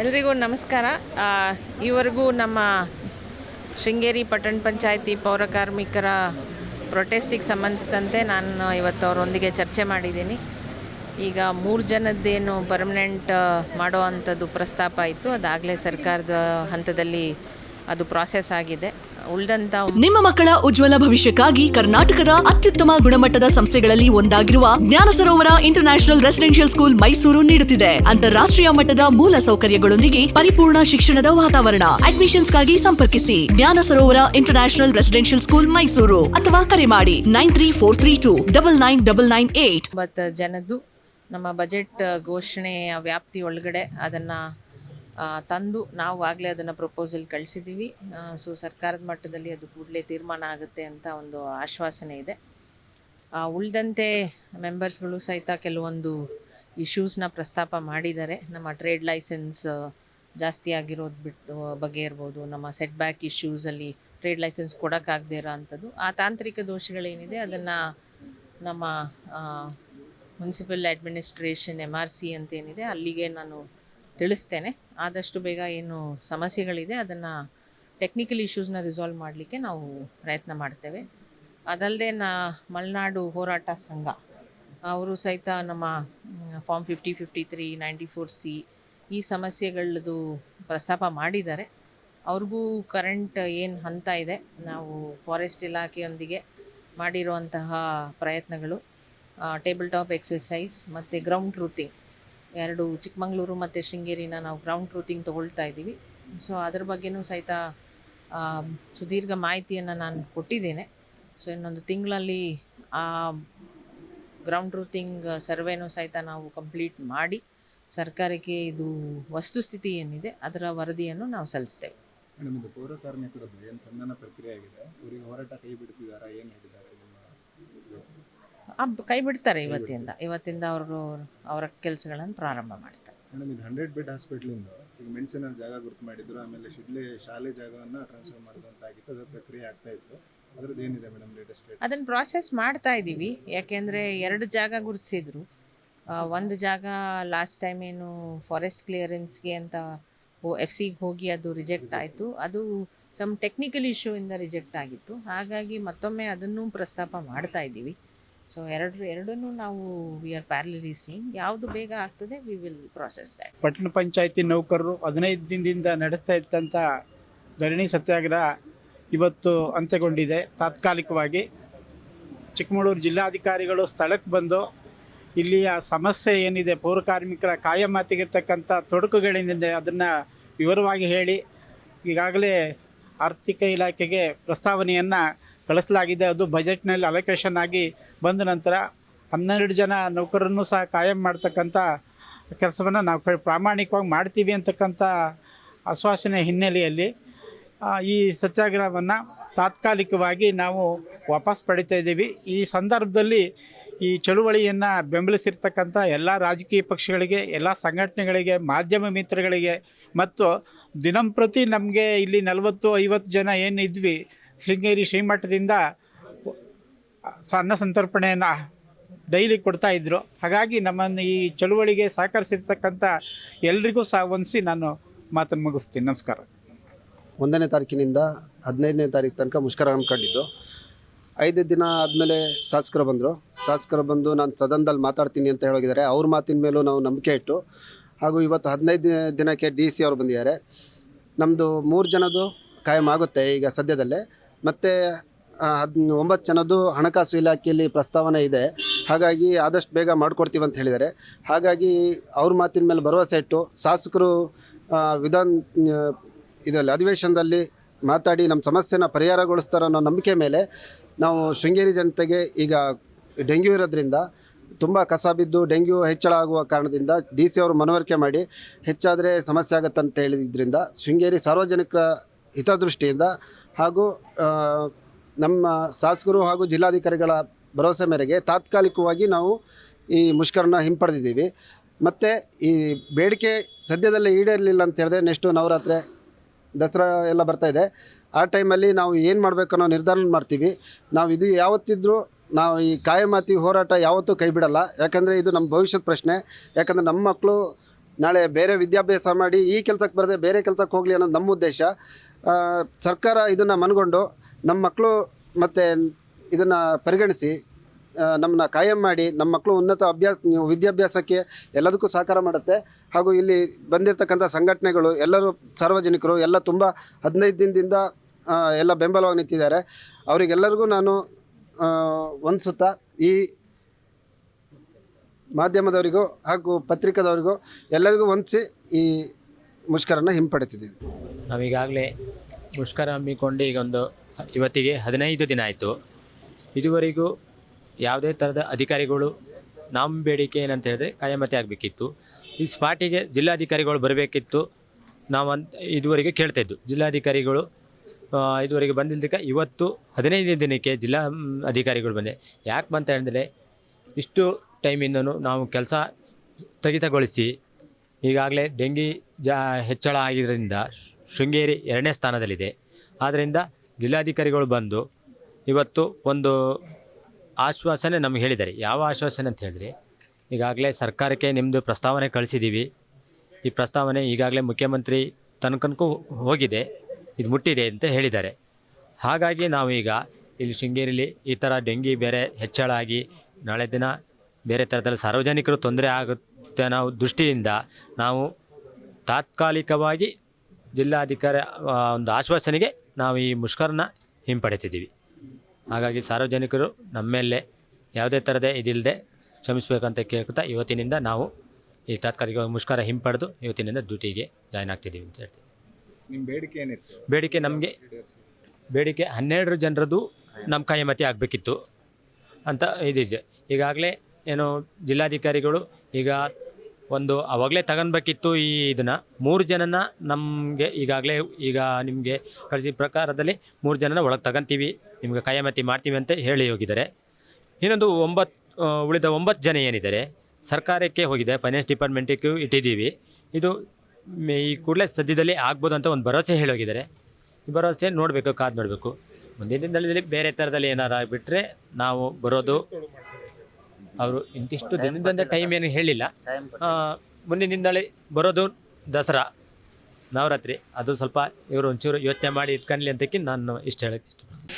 ಎಲ್ರಿಗೂ ನಮಸ್ಕಾರ. ಈವರೆಗೂ ನಮ್ಮ ಶೃಂಗೇರಿ ಪಟ್ಟಣ ಪಂಚಾಯತಿ ಪೌರ ಕಾರ್ಮಿಕರ ಪ್ರೊಟೆಸ್ಟಿಗೆ ಸಂಬಂಧಿಸಿದಂತೆ ನಾನು ಇವತ್ತು ಅವರೊಂದಿಗೆ ಚರ್ಚೆ ಮಾಡಿದ್ದೀನಿ. ಈಗ ಮೂರು ಜನದ್ದೇನು ಪರ್ಮನೆಂಟ್ ಮಾಡೋ ಅಂಥದ್ದು ಪ್ರಸ್ತಾಪ ಆಯಿತು. ಅದಾಗಲೇ ಸರ್ಕಾರದ ಹಂತದಲ್ಲಿ ಅದು ಪ್ರಾಸೆಸ್ ಆಗಿದೆ. ಉಳಿದಂಥ ನಿಮ್ಮ ಮಕ್ಕಳ ಉಜ್ವಲ ಭವಿಷ್ಯಕ್ಕಾಗಿ ಕರ್ನಾಟಕದ ಅತ್ಯುತ್ತಮ ಗುಣಮಟ್ಟದ ಸಂಸ್ಥೆಗಳಲ್ಲಿ ಒಂದಾಗಿರುವ Gnana Sarovara international residential school Mysuru ನೀಡುತ್ತಿದೆ. ಅಂತಾರಾಷ್ಟ್ರೀಯ ಮಟ್ಟದ ಮೂಲ ಸೌಕರ್ಯಗಳೊಂದಿಗೆ ಪರಿಪೂರ್ಣ ಶಿಕ್ಷಣದ ವಾತಾವರಣ. ಅಡ್ಮಿಷನ್ಸ್ಗಾಗಿ ಸಂಪರ್ಕಿಸಿ. Gnana Sarovara international residential school Mysuru ಅಥವಾ ಕರೆ ಮಾಡಿ. Nine three four three two double nine double nine eight. ಒಂಬತ್ತು ಜನದ್ದು ನಮ್ಮ ಬಜೆಟ್ ಘೋಷಣೆಯ ವ್ಯಾಪ್ತಿ ಒಳಗಡೆ ಅದನ್ನು ತಂದು ನಾವು ಆಗಲೇ ಅದನ್ನು ಪ್ರಪೋಸಲ್ ಕಳಿಸಿದ್ದೀವಿ ಸೊ ಸರ್ಕಾರದ ಮಟ್ಟದಲ್ಲಿ ಅದು ಕೂಡಲೇ ತೀರ್ಮಾನ ಆಗುತ್ತೆ ಅಂತ ಒಂದು ಆಶ್ವಾಸನೆ ಇದೆ. ಉಳಿದಂತೆ ಮೆಂಬರ್ಸ್ಗಳು ಸಹಿತ ಕೆಲವೊಂದು ಇಶ್ಯೂಸ್ನ ಪ್ರಸ್ತಾಪ ಮಾಡಿದ್ದಾರೆ. ನಮ್ಮ ಟ್ರೇಡ್ ಲೈಸೆನ್ಸ್ ಜಾಸ್ತಿ ಆಗಿರೋದು ಬಿಟ್ಟು, ಬಗ್ಗೆ ಇರ್ಬೋದು, ನಮ್ಮ ಸೆಟ್ ಬ್ಯಾಕ್ ಇಶ್ಯೂಸಲ್ಲಿ ಟ್ರೇಡ್ ಲೈಸೆನ್ಸ್ ಕೊಡೋಕ್ಕಾಗದೇ ಇರೋ ಅಂಥದ್ದು. ಆ ತಾಂತ್ರಿಕ ದೋಷಗಳೇನಿದೆ, ಅದನ್ನು ನಮ್ಮ municipal administration M R C ಅಂತೇನಿದೆ, ಅಲ್ಲಿಗೆ ನಾನು ತಿಳಿಸ್ತೇನೆ. ಆದಷ್ಟು ಬೇಗ ಏನು ಸಮಸ್ಯೆಗಳಿದೆ, ಅದನ್ನು ಟೆಕ್ನಿಕಲ್ ಇಶ್ಯೂಸ್ನ ರಿಸಾಲ್ವ್ ಮಾಡಲಿಕ್ಕೆ ನಾವು ಪ್ರಯತ್ನ ಮಾಡ್ತೇವೆ. ಅದಲ್ಲದೆ ನಾ ಮಲೆನಾಡು ಹೋರಾಟ ಸಂಘ, ಅವರು ಸಹಿತ ನಮ್ಮ form fifty fifty three ninety four C ಈ ಸಮಸ್ಯೆಗಳದ್ದು ಪ್ರಸ್ತಾಪ ಮಾಡಿದ್ದಾರೆ. ಅವ್ರಿಗೂ ಕರೆಂಟ್ ಏನು ಹಂತ ಇದೆ, ನಾವು ಫಾರೆಸ್ಟ್ ಇಲಾಖೆಯೊಂದಿಗೆ ಮಾಡಿರುವಂತಹ ಪ್ರಯತ್ನಗಳು ಟೇಬಲ್ ಟಾಪ್ ಎಕ್ಸಸೈಸ್ ಮತ್ತು ಗ್ರೌಂಡ್ ಟ್ರೂತಿಂಗ್ ಎರಡು ಚಿಕ್ಕಮಗಳೂರು ಮತ್ತು ಶೃಂಗೇರಿನ ನಾವು ಗ್ರೌಂಡ್ ಟ್ರೂತಿಂಗ್ ತೊಗೊಳ್ತಾ ಇದ್ದೀವಿ. ಸೊ ಅದ್ರ ಬಗ್ಗೆನೂ ಸಹಿತ ಸುದೀರ್ಘ ಮಾಹಿತಿಯನ್ನು ನಾನು ಕೊಟ್ಟಿದ್ದೇನೆ. ಸೊ ಇನ್ನೊಂದು ತಿಂಗಳಲ್ಲಿ ಆ ಗ್ರೌಂಡ್ ಟ್ರೂತಿಂಗ್ ಸರ್ವೆನೂ ಸಹಿತ ನಾವು ಕಂಪ್ಲೀಟ್ ಮಾಡಿ ಸರ್ಕಾರಕ್ಕೆ ಇದು ವಸ್ತುಸ್ಥಿತಿ ಏನಿದೆ ಅದರ ವರದಿಯನ್ನು ನಾವು ಸಲ್ಲಿಸ್ತೇವೆ. ಪೌರ ಕಾರ್ಮಿಕರದ್ದು ಏನು ಸಂಧಾನ ಪ್ರಕ್ರಿಯೆ ಆಗಿದೆ? ಹೋರಾಟ ಕೈ ಬಿಡ್ತಿದ್ದಾರಾ? ಏನು ಹೇಳಿದ್ದಾರೆ? ಕೈ ಬಿಡ್ತಾರೆ ಇವತ್ತಿಂದ. ಇವತ್ತಿಂದ ಅವರು ಅವರ ಕೆಲಸಗಳನ್ನು ಪ್ರಾರಂಭ ಮಾಡ್ತಾರೆ. ಮೇಡಮ್ ಇದು ಹಂಡ್ರೆಡ್ ಬೆಡ್ ಹಾಸ್ಪಿಟ್ಲಿಂದ ಈಗ ಮೆಣಸಿನ ಜಾಗ ಗುರುತು ಮಾಡಿದ್ರು ಆಮೇಲೆ ಶಿಡ್ಲೆ ಶಾಲೆ ಜಾಗವನ್ನು ಟ್ರಾನ್ಸ್ಫರ್ ಮಾಡಿದಂತಾಗಿತ್ತು. ಅದರ ಪ್ರಕ್ರಿಯೆ ಆಗ್ತಾ ಇತ್ತು. ಅದ್ರದ್ದು ಏನಿದೆ ಮೇಡಮ್ ಲೇಟೆಸ್ಟ್ ಅದನ್ನು ಪ್ರಾಸೆಸ್ ಮಾಡ್ತಾ ಇದ್ದೀವಿ ಯಾಕೆಂದರೆ ಎರಡು ಜಾಗ ಗುರುತಿಸಿದ್ರು. ಒಂದು ಜಾಗ ಲಾಸ್ಟ್ ಟೈಮ್ ಏನು ಫಾರೆಸ್ಟ್ ಕ್ಲಿಯರೆನ್ಸ್ಗೆ ಅಂತ ಎಫ್ ಸಿಗೆ ಹೋಗಿ ಅದು ರಿಜೆಕ್ಟ್ ಆಯಿತು. ಅದು ಸಮ್ ಟೆಕ್ನಿಕಲ್ ಇಶ್ಯೂ ಇಂದ ರಿಜೆಕ್ಟ್ ಆಗಿತ್ತು. ಹಾಗಾಗಿ ಮತ್ತೊಮ್ಮೆ ಅದನ್ನು ಪ್ರಸ್ತಾಪ ಮಾಡ್ತಾ ಇದ್ದೀವಿ ಸೊ ಎರಡು ಎರಡನ್ನೂ ನಾವು ವಿ ಆರ್ ಪ್ಯಾರಲಿಸೀನ್ ಯಾವುದು ಬೇಗ ಆಗ್ತದೆ ವಿ ವಿಲ್ ಪ್ರೊಸೆಸ್ ದ್ಯಾಟ್ ಪಟ್ಟಣ ಪಂಚಾಯತಿ ನೌಕರರು ಹದಿನೈದು ದಿನದಿಂದ ನಡೆಸ್ತಾ ಇದ್ದಂಥ ಧರಣಿ ಸತ್ಯಾಗ್ರಹ ಇವತ್ತು ಅಂತ್ಯಗೊಂಡಿದೆ. ತಾತ್ಕಾಲಿಕವಾಗಿ ಚಿಕ್ಕಮಗಳೂರು ಜಿಲ್ಲಾಧಿಕಾರಿಗಳು ಸ್ಥಳಕ್ಕೆ ಬಂದು ಇಲ್ಲಿಯ ಸಮಸ್ಯೆ ಏನಿದೆ, ಪೌರ ಕಾರ್ಮಿಕರ ಕಾಯಮಾತಿಗಿರ್ತಕ್ಕಂಥ ತೊಡಕುಗಳೇನಿದೆ ಅದನ್ನು ವಿವರವಾಗಿ ಹೇಳಿ ಈಗಾಗಲೇ ಆರ್ಥಿಕ ಇಲಾಖೆಗೆ ಪ್ರಸ್ತಾವನೆಯನ್ನು ಕಳಿಸಲಾಗಿದೆ. ಅದು ಬಜೆಟ್ನಲ್ಲಿ ಅಲೋಕೇಶನ್ ಆಗಿ ಬಂದ ನಂತರ ಹನ್ನೆರಡು ಜನ ನೌಕರರನ್ನು ಸಹ ಕಾಯಂ ಮಾಡ್ತಕ್ಕಂಥ ಕೆಲಸವನ್ನು ನಾವು ಪ್ರಾಮಾಣಿಕವಾಗಿ ಮಾಡ್ತೀವಿ ಅಂತಕ್ಕಂಥ ಆಶ್ವಾಸನೆ ಹಿನ್ನೆಲೆಯಲ್ಲಿ ಈ ಸತ್ಯಾಗ್ರಹವನ್ನು ತಾತ್ಕಾಲಿಕವಾಗಿ ನಾವು ವಾಪಸ್ ಪಡಿತಾ ಇದ್ದೀವಿ. ಈ ಸಂದರ್ಭದಲ್ಲಿ ಈ ಚಳುವಳಿಯನ್ನು ಬೆಂಬಲಿಸಿರ್ತಕ್ಕಂಥ ಎಲ್ಲ ರಾಜಕೀಯ ಪಕ್ಷಗಳಿಗೆ, ಎಲ್ಲ ಸಂಘಟನೆಗಳಿಗೆ, ಮಾಧ್ಯಮ ಮಿತ್ರಗಳಿಗೆ, ಮತ್ತು ದಿನಂಪ್ರತಿ ನಮಗೆ ಇಲ್ಲಿ ನಲವತ್ತು ಐವತ್ತು ಜನ ಏನು ಇದ್ವಿ ಶೃಂಗೇರಿ ಶ್ರೀಮಠದಿಂದ ಅನ್ನ ಸಂತರ್ಪಣೆಯನ್ನು ಡೈಲಿ ಕೊಡ್ತಾ ಇದ್ದರು ಹಾಗಾಗಿ ನಮ್ಮನ್ನು ಈ ಚಳುವಳಿಗೆ ಸಹಕರಿಸಿರ್ತಕ್ಕಂಥ ಎಲ್ರಿಗೂ ಸಹ ಹೊಂದಿಸಿ ನಾನು ಮಾತನ್ನು ಮುಗಿಸ್ತೀನಿ. ನಮಸ್ಕಾರ. ಒಂದನೇ ತಾರೀಕಿನಿಂದ ಹದಿನೈದನೇ ತಾರೀಕು ತನಕ ಮುಷ್ಕರ ಹಮ್ಮಿಕೊಂಡಿದ್ದು ಐದು ದಿನ ಆದಮೇಲೆ ಶಾಸಕರು ಬಂದರು. ಶಾಸಕರು ಬಂದು ನಾನು ಸದನದಲ್ಲಿ ಮಾತಾಡ್ತೀನಿ ಅಂತ ಹೇಳೋಗಿದ್ದಾರೆ. ಅವ್ರ ಮಾತಿನ ಮೇಲೂ ನಾವು ನಂಬಿಕೆ ಇಟ್ಟು ಹಾಗೂ ಇವತ್ತು ಹದಿನೈದು ದಿನ- ದಿನಕ್ಕೆ ಡಿ ಸಿ ಅವರು ಬಂದಿದ್ದಾರೆ. ನಮ್ಮದು ಮೂರು ಜನದ್ದು ಕಾಯಂ ಆಗುತ್ತೆ ಈಗ ಸದ್ಯದಲ್ಲೇ. ಮತ್ತು ಒಂಬತ್ತು ಜನದ್ದು ಹಣಕಾಸು ಇಲಾಖೆಯಲ್ಲಿ ಪ್ರಸ್ತಾವನೆ ಇದೆ. ಹಾಗಾಗಿ ಆದಷ್ಟು ಬೇಗ ಮಾಡಿಕೊಡ್ತೀವಿ ಅಂತ ಹೇಳಿದ್ದಾರೆ. ಹಾಗಾಗಿ ಅವ್ರ ಮಾತಿನ ಮೇಲೆ ಭರವಸೆ ಇಟ್ಟು ಶಾಸಕರು ವಿಧಾನ ಇದರಲ್ಲಿ ಅಧಿವೇಶನದಲ್ಲಿ ಮಾತಾಡಿ ನಮ್ಮ ಸಮಸ್ಯೆನ ಪರಿಹಾರಗೊಳಿಸ್ತಾರೆ ಅನ್ನೋ ನಂಬಿಕೆ ಮೇಲೆ ನಾವು ಶೃಂಗೇರಿ ಜನತೆಗೆ ಈಗ ಡೆಂಗ್ಯೂ ಇರೋದ್ರಿಂದ ತುಂಬ ಕಸ ಬಿದ್ದು ಡೆಂಗ್ಯೂ ಹೆಚ್ಚಳ ಆಗುವ ಕಾರಣದಿಂದ ಡಿ ಸಿ ಅವರು ಮನವರಿಕೆ ಮಾಡಿ ಹೆಚ್ಚಾದರೆ ಸಮಸ್ಯೆ ಆಗುತ್ತೆ ಅಂತ ಹೇಳಿದ್ರಿಂದ ಶೃಂಗೇರಿ ಸಾರ್ವಜನಿಕ ಹಿತದೃಷ್ಟಿಯಿಂದ ಹಾಗೂ ನಮ್ಮ ಶಾಸಕರು ಹಾಗೂ ಜಿಲ್ಲಾಧಿಕಾರಿಗಳ ಭರವಸೆ ಮೇರೆಗೆ ತಾತ್ಕಾಲಿಕವಾಗಿ ನಾವು ಈ ಮುಷ್ಕರನ ಹಿಂಪಡೆದಿದ್ದೀವಿ. ಮತ್ತು ಈ ಬೇಡಿಕೆ ಸದ್ಯದಲ್ಲೇ ಈಡೇರಲಿಲ್ಲ ಅಂತ ಹೇಳಿದ್ರೆ ನೆಕ್ಸ್ಟು ನವರಾತ್ರಿ ದಸರಾ ಎಲ್ಲ ಬರ್ತಾ ಇದೆ. ಆ ಟೈಮಲ್ಲಿ ನಾವು ಏನು ಮಾಡಬೇಕು ಅನ್ನೋ ನಿರ್ಧಾರ ಮಾಡ್ತೀವಿ. ನಾವು ಇದು ಯಾವತ್ತಿದ್ರೂ ನಾವು ಈ ಕಾಯಮಾತಿ ಹೋರಾಟ ಯಾವತ್ತೂ ಕೈ ಬಿಡಲ್ಲ. ಯಾಕಂದರೆ ಇದು ನಮ್ಮ ಭವಿಷ್ಯದ ಪ್ರಶ್ನೆ. ಯಾಕಂದರೆ ನಮ್ಮ ಮಕ್ಕಳು ನಾಳೆ ಬೇರೆ ವಿದ್ಯಾಭ್ಯಾಸ ಮಾಡಿ ಈ ಕೆಲಸಕ್ಕೆ ಬರದೆ ಬೇರೆ ಕೆಲಸಕ್ಕೆ ಹೋಗಲಿ ಅನ್ನೋದು ನಮ್ಮ ಉದ್ದೇಶ. ಸರ್ಕಾರ ಇದನ್ನು ಮನಗೊಂಡು ನಮ್ಮ ಮಕ್ಕಳು ಮತ್ತು ಇದನ್ನು ಪರಿಗಣಿಸಿ ನಮ್ಮನ್ನ ಕಾಯಂ ಮಾಡಿ, ನಮ್ಮ ಮಕ್ಕಳು ಉನ್ನತ ಅಭ್ಯಾಸ ವಿದ್ಯಾಭ್ಯಾಸಕ್ಕೆ ಎಲ್ಲದಕ್ಕೂ ಸಹಕಾರ ಮಾಡುತ್ತೆ. ಹಾಗೂ ಇಲ್ಲಿ ಬಂದಿರತಕ್ಕಂಥ ಸಂಘಟನೆಗಳು, ಎಲ್ಲರೂ ಸಾರ್ವಜನಿಕರು, ಎಲ್ಲ ತುಂಬ ಹದಿನೈದು ದಿನದಿಂದ ಎಲ್ಲ ಬೆಂಬಲವಾಗಿ ನಿಂತಿದ್ದಾರೆ. ಅವರಿಗೆಲ್ಲರಿಗೂ ನಾನು ಹೊಂದಿಸುತ್ತಾ ಈ ಮಾಧ್ಯಮದವರಿಗೂ ಹಾಗೂ ಪತ್ರಿಕಾದವರಿಗೂ ಎಲ್ಲರಿಗೂ ಹೊಂದಿಸಿ ಈ ಮುಷ್ಕರನ್ನು ಹಿಂಪಡೆತಿದ್ದೀವಿ. ನಾವೀಗಾಗಲೇ ಮುಷ್ಕರ ಹಮ್ಮಿಕೊಂಡು ಈಗ ಒಂದು ಇವತ್ತಿಗೆ ಹದಿನೈದು ದಿನ ಆಯಿತು. ಇದುವರೆಗೂ ಯಾವುದೇ ಥರದ ಅಧಿಕಾರಿಗಳು ನಮ್ಮ ಬೇಡಿಕೆ ಏನಂತ ಹೇಳಿದ್ರೆ ಕಾಯಮತಿ ಆಗಬೇಕಿತ್ತು. ಈ ಸ್ಪಾಟಿಗೆ ಜಿಲ್ಲಾಧಿಕಾರಿಗಳು ಬರಬೇಕಿತ್ತು. ನಾವು ಅಂತ ಇದುವರೆಗೆ ಕೇಳ್ತಾ ಇದ್ದು ಜಿಲ್ಲಾಧಿಕಾರಿಗಳು ಇದುವರೆಗೆ ಬಂದಿಲ್ದಕ್ಕೆ ಇವತ್ತು ಹದಿನೈದು ದಿನಕ್ಕೆ ಜಿಲ್ಲಾ ಅಧಿಕಾರಿಗಳು ಬಂದೆ. ಯಾಕೆ ಬಂತ ಹೇಳಿದ್ರೆ ಇಷ್ಟು ಟೈಮಿಂದನೂ ನಾವು ಕೆಲಸ ಸ್ಥಗಿತಗೊಳಿಸಿ ಈಗಾಗಲೇ ಡೆಂಗಿ ಜಾ, ಹೆಚ್ಚಳ ಆಗಿದ್ದರಿಂದ ಶೃಂಗೇರಿ ಎರಡನೇ ಸ್ಥಾನದಲ್ಲಿದೆ. ಆದ್ದರಿಂದ ಜಿಲ್ಲಾಧಿಕಾರಿಗಳು ಬಂದು ಇವತ್ತು ಒಂದು ಆಶ್ವಾಸನೆ ನಮಗೆ ಹೇಳಿದ್ದಾರೆ. ಯಾವ ಆಶ್ವಾಸನೆ ಅಂತ ಹೇಳಿದ್ರೆ, ಈಗಾಗಲೇ ಸರ್ಕಾರಕ್ಕೆ ನಿಮ್ಮದು ಪ್ರಸ್ತಾವನೆ ಕಳಿಸಿದ್ದೀವಿ ಈ ಪ್ರಸ್ತಾವನೆ ಈಗಾಗಲೇ ಮುಖ್ಯಮಂತ್ರಿ ತನಕನಕ್ಕೂ ಹೋಗಿದೆ. ಇದು ಮುಟ್ಟಿದೆ ಅಂತ ಹೇಳಿದ್ದಾರೆ. ಹಾಗಾಗಿ ನಾವೀಗ ಇಲ್ಲಿ ಶೃಂಗೇರಿಲಿ ಈ ಥರ ಡೆಂಗಿ ಬೇರೆ ಹೆಚ್ಚಳ ಆಗಿ ನಾಳೆ ದಿನ ಬೇರೆ ಥರದಲ್ಲಿ ಸಾರ್ವಜನಿಕರು ತೊಂದರೆ ಆಗುತ್ತೆ ನಾವು ದೃಷ್ಟಿಯಿಂದ ನಾವು ತಾತ್ಕಾಲಿಕವಾಗಿ ಜಿಲ್ಲಾಧಿಕಾರಿ ಒಂದು ಆಶ್ವಾಸನೆಗೆ ನಾವು ಈ ಮುಷ್ಕರನ ಹಿಂಪಡೆತಿದ್ದೀವಿ. ಹಾಗಾಗಿ ಸಾರ್ವಜನಿಕರು ನಮ್ಮ ಮೇಲೆ ಯಾವುದೇ ಥರದ ಇದಿಲ್ಲದೆ ಶ್ರಮಿಸಬೇಕಂತ ಕೇಳ್ಕೊತಾ ಇವತ್ತಿನಿಂದ ನಾವು ಈ ತಾತ್ಕಾಲಿಕ ಮುಷ್ಕರ ಹಿಂಪಡೆದು ಇವತ್ತಿನಿಂದ ಡ್ಯೂಟಿಗೆ ಜಾಯ್ನ್ ಆಗ್ತಿದ್ದೀವಿ ಅಂತ ಹೇಳ್ತೀವಿ. ನಿಮ್ಮ ಬೇಡಿಕೆ ಏನಿತ್ತು? ಬೇಡಿಕೆ ನಮಗೆ ಬೇಡಿಕೆ ಹನ್ನೆರಡು ಜನರದ್ದು ನಮ್ಮ ಕಾಯಮತಿ ಆಗಬೇಕಿತ್ತು ಅಂತ ಇದಿದೆ. ಈಗಾಗಲೇ ಏನು ಜಿಲ್ಲಾಧಿಕಾರಿಗಳು ಈಗ ಒಂದು ಅವಾಗಲೇ ತಗೊಳ್ಬೇಕಿತ್ತು ಈ ಇದನ್ನು. ಮೂರು ಜನನ ನಮಗೆ ಈಗಾಗಲೇ ಈಗ ನಿಮಗೆ ಕಳಿಸಿದ ಪ್ರಕಾರದಲ್ಲಿ ಮೂರು ಜನನ ಒಳಗೆ ತಗೊಂತೀವಿ. ನಿಮಗೆ ಕಾಯಮತಿ ಮಾಡ್ತೀವಿ ಅಂತ ಹೇಳಿ ಹೋಗಿದ್ದಾರೆ. ಇನ್ನೊಂದು ಒಂಬತ್ತು ಉಳಿದ ಒಂಬತ್ತು ಜನ ಏನಿದ್ದಾರೆ, ಸರ್ಕಾರಕ್ಕೆ ಹೋಗಿದೆ ಫೈನಾನ್ಸ್ ಡಿಪಾರ್ಟ್ಮೆಂಟಿಗೂ ಇಟ್ಟಿದ್ದೀವಿ. ಇದು ಈ ಕೂಡಲೇ ಸದ್ಯದಲ್ಲಿ ಆಗ್ಬೋದು ಅಂತ ಒಂದು ಭರವಸೆ ಹೇಳಿ ಹೋಗಿದ್ದಾರೆ. ಈ ಭರವಸೆ ನೋಡಬೇಕು, ಕಾದು ನೋಡಬೇಕು. ಮುಂದಿನ ದಿನದಲ್ಲಿ ಬೇರೆ ಥರದಲ್ಲಿ ಏನಾರು ಆಗಿಬಿಟ್ರೆ ನಾವು ಬರೋದು ಅವರು ಇಂತಿಷ್ಟು ದಿನದಿಂದ ಟೈಮ್ ಏನು ಹೇಳಿಲ್ಲ. ಮುಂದಿನಿಂದಲೇ ಮುಂದಿನ ದಿನದಲ್ಲಿ ಬರೋದು ದಸರಾ. ನವರಾತ್ರಿ. ಅದು ಸ್ವಲ್ಪ ಇವರು ಒಂಚೂರು ಯೋಚನೆ ಮಾಡಿ ಇಟ್ಕೊಳ್ಳಿ ಅಂತಕ್ಕೆ ನಾನು ಇಷ್ಟು ಹೇಳಕ್ಕೆ ಇಷ್ಟಪಡ್ತೀನಿ.